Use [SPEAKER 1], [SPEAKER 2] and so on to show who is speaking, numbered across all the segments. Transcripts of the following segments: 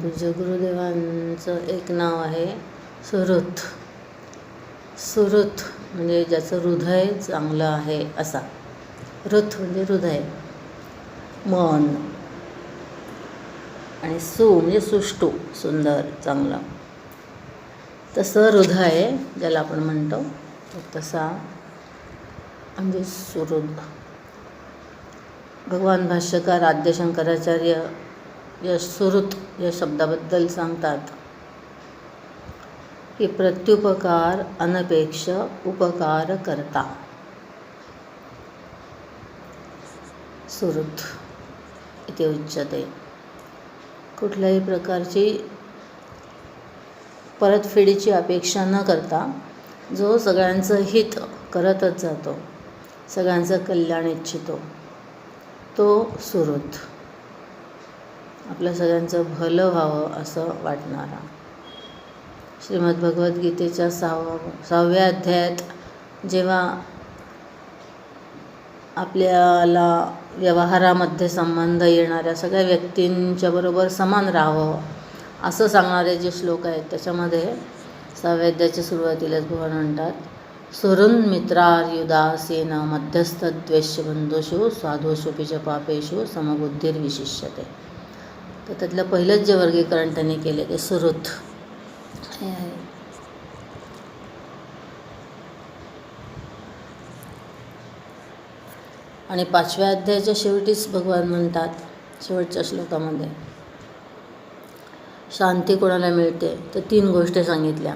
[SPEAKER 1] पूज्य गुरुदेवांचं एक नाव आहे सुहृत. सुहृत म्हणजे ज्याचं हृदय चांगलं आहे असा. रथ म्हणजे हृदय. मन. आणि सु म्हणजे सुष्टू सुंदर चांगलं. तसं हृदय ज्याला आपण म्हणतो तसा म्हणजे सुहृद. भगवान भाष्यकार आद्यशंकराचार्य यश सुहृत या शब्दाबद्दल सांगतात की प्रत्युपकार अनपेक्ष उपकार करता. सुहृत इथे उच्यते कुठल्याही प्रकारची परतफेडीची अपेक्षा न करता जो सगळ्यांचं हित करतच जातो सगळ्यांचं कल्याण इच्छितो तो सुहृत. आपल्या सगळ्यांचं भलं व्हावं असं वाटणारा. श्रीमद भगवद्गीतेच्या सहावा सहाव्या अध्यायात जेव्हा आपल्याला व्यवहारामध्ये संबंध येणाऱ्या सगळ्या व्यक्तींच्या बरोबर समान राहावं असं सांगणारे जे श्लोक आहेत त्याच्यामध्ये सहाव्या सुरुवातीलाच भगवान म्हणतात सुरुन मित्रार्युदासेन मध्यस्थद्वेष्य बंधुषु साधुषुपी पापेषु समबुद्धिर्विशिष्यते. तर त्यातलं पहिलंच जे वर्गीकरण त्यांनी केले ते सुरुत. हे आहे आणि पाचव्या अध्यायाच्या शेवटीच भगवान म्हणतात शेवटच्या श्लोकामध्ये शांती कोणाला मिळते? तर तीन गोष्टी सांगितल्या.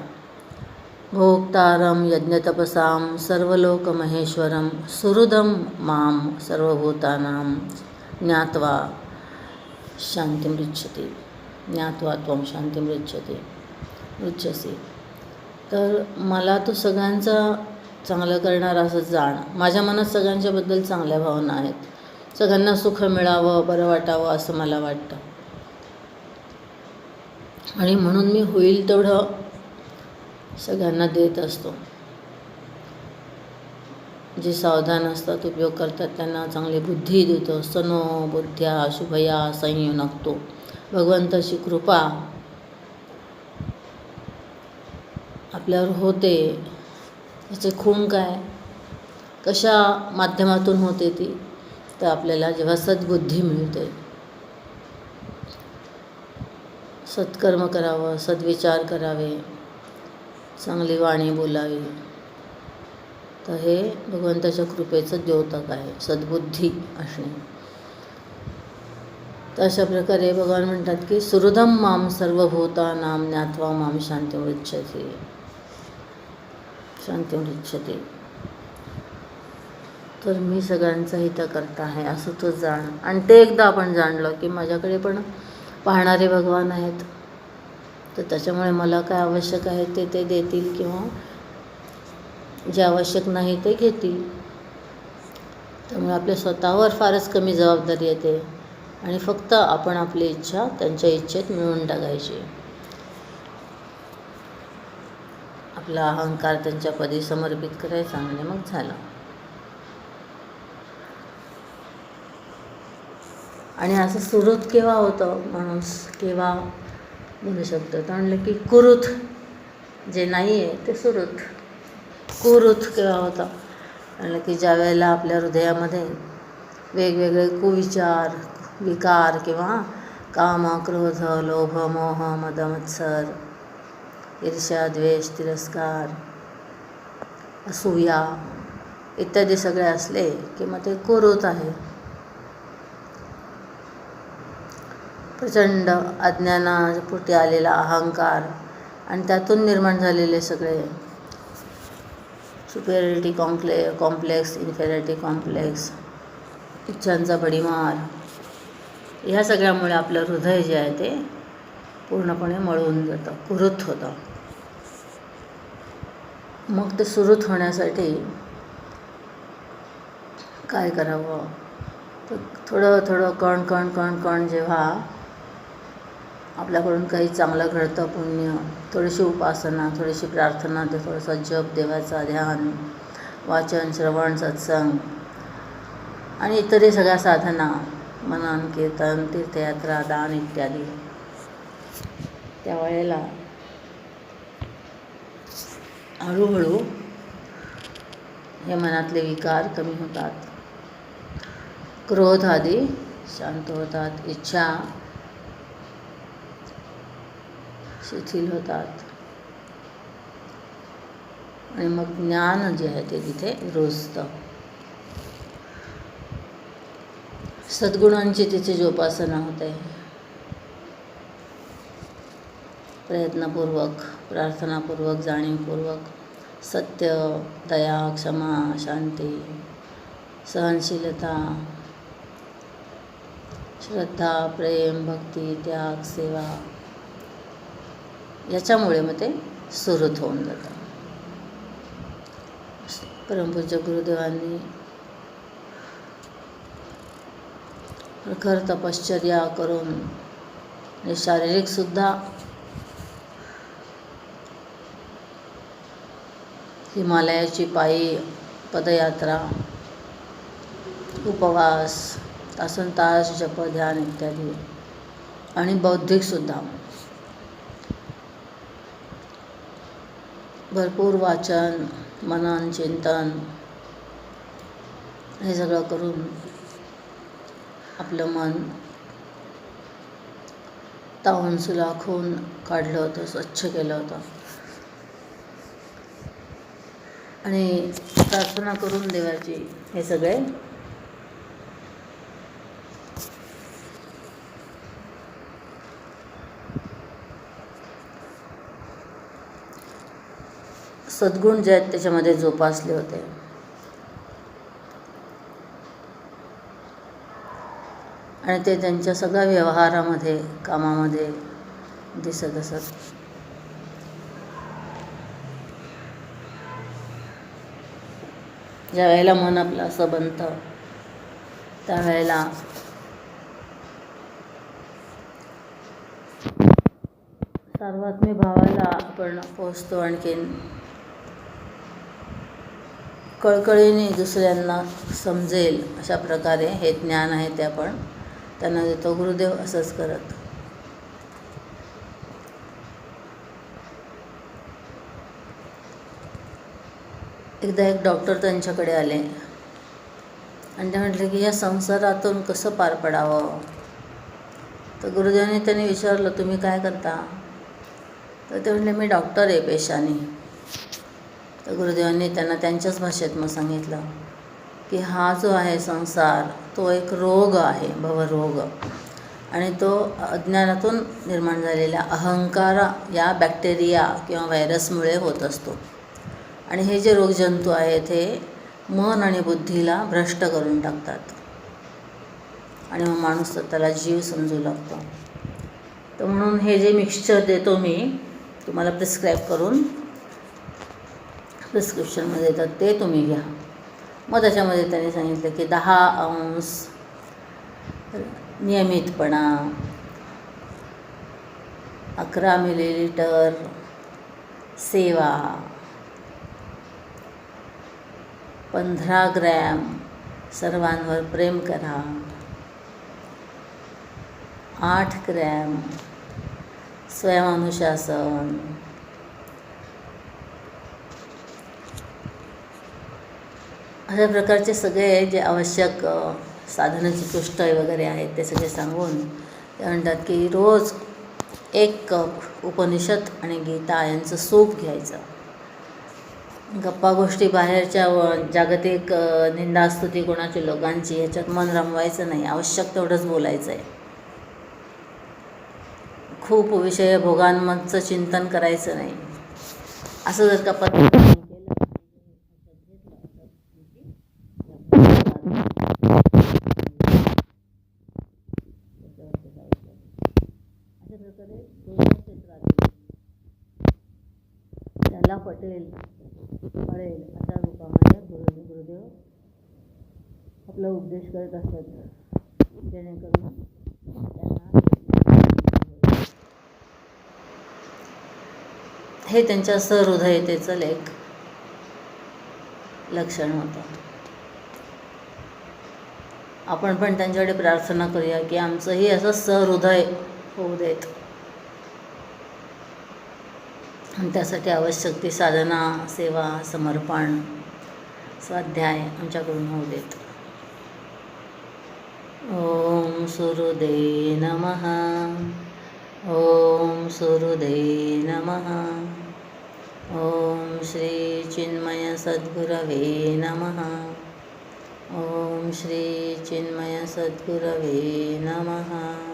[SPEAKER 1] भोक्तारम यज्ञतपसाम सर्वलोक महेश्वरम सुहृदम माम सर्वभूतानां ज्ञात्वा शांतिमृच्छती ज्ञात्वा त्वं शांतिमृच्छती मृच्छसी. तर मला तो सगळ्यांचा चांगलं करणारा असं जाण. माझ्या मनात सगळ्यांच्याबद्दल चांगल्या भावना आहेत. सगळ्यांना सुख मिळावं बरं वाटावं असं मला वाटतं. आणि म्हणून मी होईल तेवढं सगळ्यांना देत असतो. जे सावधान असतात उपयोग करतात त्यांना चांगली बुद्धी देतो. सनो बुद्ध्या शुभया संयुनक्तो भगवंताची कृपा आपल्यावर होते. त्याचे खूण काय? कशा माध्यमातून होते ती? तर आपल्याला जेव्हा सद्बुद्धी मिळते. सत्कर्म करावं सद्विचार करावे चांगली वाणी बोलावी. तर हे भगवंताच्या कृपेचं द्योतक आहे सद्बुद्धी असणे तर अशा प्रकारे भगवान म्हणतात की सुहृदम माम सर्वभूतानाम ज्ञात्वा माम शांतिमृच्छते शांतिमृच्छते तर मी सगळ्यांचा हित करता आहे असं तो जाण. आणि ते एकदा आपण जाणलं की माझ्याकडे पण पाहणारे भगवान आहेत. तर त्याच्यामुळे मला काय आवश्यक आहे ते ते देतील किंवा जे आवश्यक नाही ते घेतील. त्यामुळे आपल्या स्वतःवर फारच कमी जबाबदारी येते आणि फक्त आपण आपली इच्छा त्यांच्या इच्छेत मिळवून टाकायची. आपला अहंकार त्यांच्या पदी समर्पित करायचा म्हणजे मग झालं. आणि असं सुरुत केव्हा होतं? माणूस केव्हा म्हणू शकतो? तर म्हणलं की कुरुत जे नाही आहे ते सुरुत. कुरुत केव्हा होता म्हणलं की ज्या वेळेला आपल्या हृदयामध्ये वेगवेगळे कुविचार विकार किंवा काम क्रोध लोभ मोह मदमत्सर ईर्ष्या द्वेष तिरस्कार असूया इत्यादी सगळे असले की मग ते कुरुत आहे. प्रचंड अज्ञानापोटी आलेला अहंकार आणि त्यातून निर्माण झालेले सगळे superiority complex complex inferiority complex इच्छांचा बडीमार ह्या सगळ्यामुळे आपलं हृदय जे आहे ते पूर्णपणे मळून जातं कुरुत होतं. मग ते सुरुत होण्यासाठी काय करावं? तर थोडं थोडं कण कण कण कण जेव्हा आपल्याकडून काही चांगलं घडतं पुण्य थोडीशी उपासना थोडीशी प्रार्थना ते थोडंसं जप देवाचा ध्यान वाचन श्रवण सत्संग आणि इतरही सगळ्या साधना मनन कीर्तन तीर्थयात्रा दान इत्यादी. त्यावेळेला हळूहळू हे मनातले विकार कमी होतात. क्रोध आदी शांत होतात. इच्छा शिथिल होतात. आणि मग ज्ञान जे आहे ते तिथे रुजतं. सद्गुणांची तिथे जोपासना होते. प्रयत्नपूर्वक प्रार्थनापूर्वक जाणीवपूर्वक सत्य दया क्षमा शांती सहनशीलता श्रद्धा प्रेम भक्ती त्याग सेवा याच्यामुळे मग ते सुहृत होऊन जातं. परमपूज्य गुरुदेवांनी प्रखर तपश्चर्या करून आणि शारीरिकसुद्धा हिमालयाची पायी पदयात्रा उपवास तासन तास जप ध्यान इत्यादी आणि बौद्धिकसुद्धा भरपूर वाचन मनन चिंतन हे सगळं करून आपलं मन तावून सुलाखून काढलं होतं स्वच्छ केलं होतं. आणि प्रार्थना करून देवाची हे सगळे सद्गुण जे आहेत त्याच्यामध्ये जोपासले होते. आणि ते त्यांच्या सगळ्या व्यवहारामध्ये कामामध्ये दिसत असत. ज्या वेळेला मन आपलं असं बनतं त्यावेळेला सर्वात्मी भावाला आपण पोचतो आणखीन. कळकळीने दुसऱ्यांना समजेल अशा प्रकारे हे ज्ञान आहे ते आपण त्यांना देतो. गुरुदेव असंच करत. एकदा एक डॉक्टर त्यांच्याकडे आले. आणि ते म्हटले की या संसारातून कसं पार पडावं? तर गुरुदेवाने त्यांनी विचारलं तुम्ही काय करता? तर ते म्हटले मी डॉक्टर आहे पेशाने. तर गुरुदेवांनी त्यांना त्यांच्याच भाषेत मग सांगितलं की हा जो आहे संसार तो एक रोग आहे भवरोग. आणि तो अज्ञानातून निर्माण झालेल्या अहंकार या बॅक्टेरिया किंवा व्हायरसमुळे होत असतो. आणि हे जे रोगजंतू आहेत हे मन आणि बुद्धीला भ्रष्ट करून टाकतात. आणि मग माणूस त्याला जीव समजू लागतो. तर म्हणून हे जे मिक्सचर देतो मी तुम्हाला प्रिस्क्राईब करून प्रिस्क्रिप्शनमध्ये येतात ते तुम्ही घ्या. मग त्याच्यामध्ये त्यांनी सांगितलं की दहा अंश नियमितपणा अकरा मिलीलिटर सेवा पंधरा ग्रॅम सर्वांवर प्रेम करा आठ ग्रॅम स्वयमानुशासन अशा प्रकारचे सगळे जे आवश्यक साधनांची साधनाची पुष्टय वगैरे आहेत ते सगळे सांगून ते म्हणतात की रोज एक कप उपनिषद आणि गीता यांचं सूप घ्यायचं. गप्पा गोष्टी बाहेरच्या जागतिक निंदास्तुती कोणाची लोकांची ह्याच्यात मन रमवायचं नाही. आवश्यक तेवढंच बोलायचं आहे खूप विषय भोगांमधचं चिंतन करायचं नाही. असं जर का पद्धतीने केलं अशा प्रकारे दोन्ही क्षेत्रातील त्याला पटेल. पडेल अशा रूपामध्ये गुरु गुरुदेव. आपला उपदेश करत असतात. जेणेकरून त्यांना हे त्यांच्या सहृदयतेचं लेख लक्षण होतं. आपण पण त्यांच्याकडे प्रार्थना करूया की आमचंही असं सहृदय होऊ देत आणि त्यासाठी आवश्यक ती साधना सेवा समर्पण स्वाध्याय आमच्याकडून होऊ देत. ओम सुरुदे नमः. ओम सुरुदे नमः. ओम श्री चिन्मय सद्गुरवे नमः. ओम श्री चिन्मय सद्गुरवे नमः.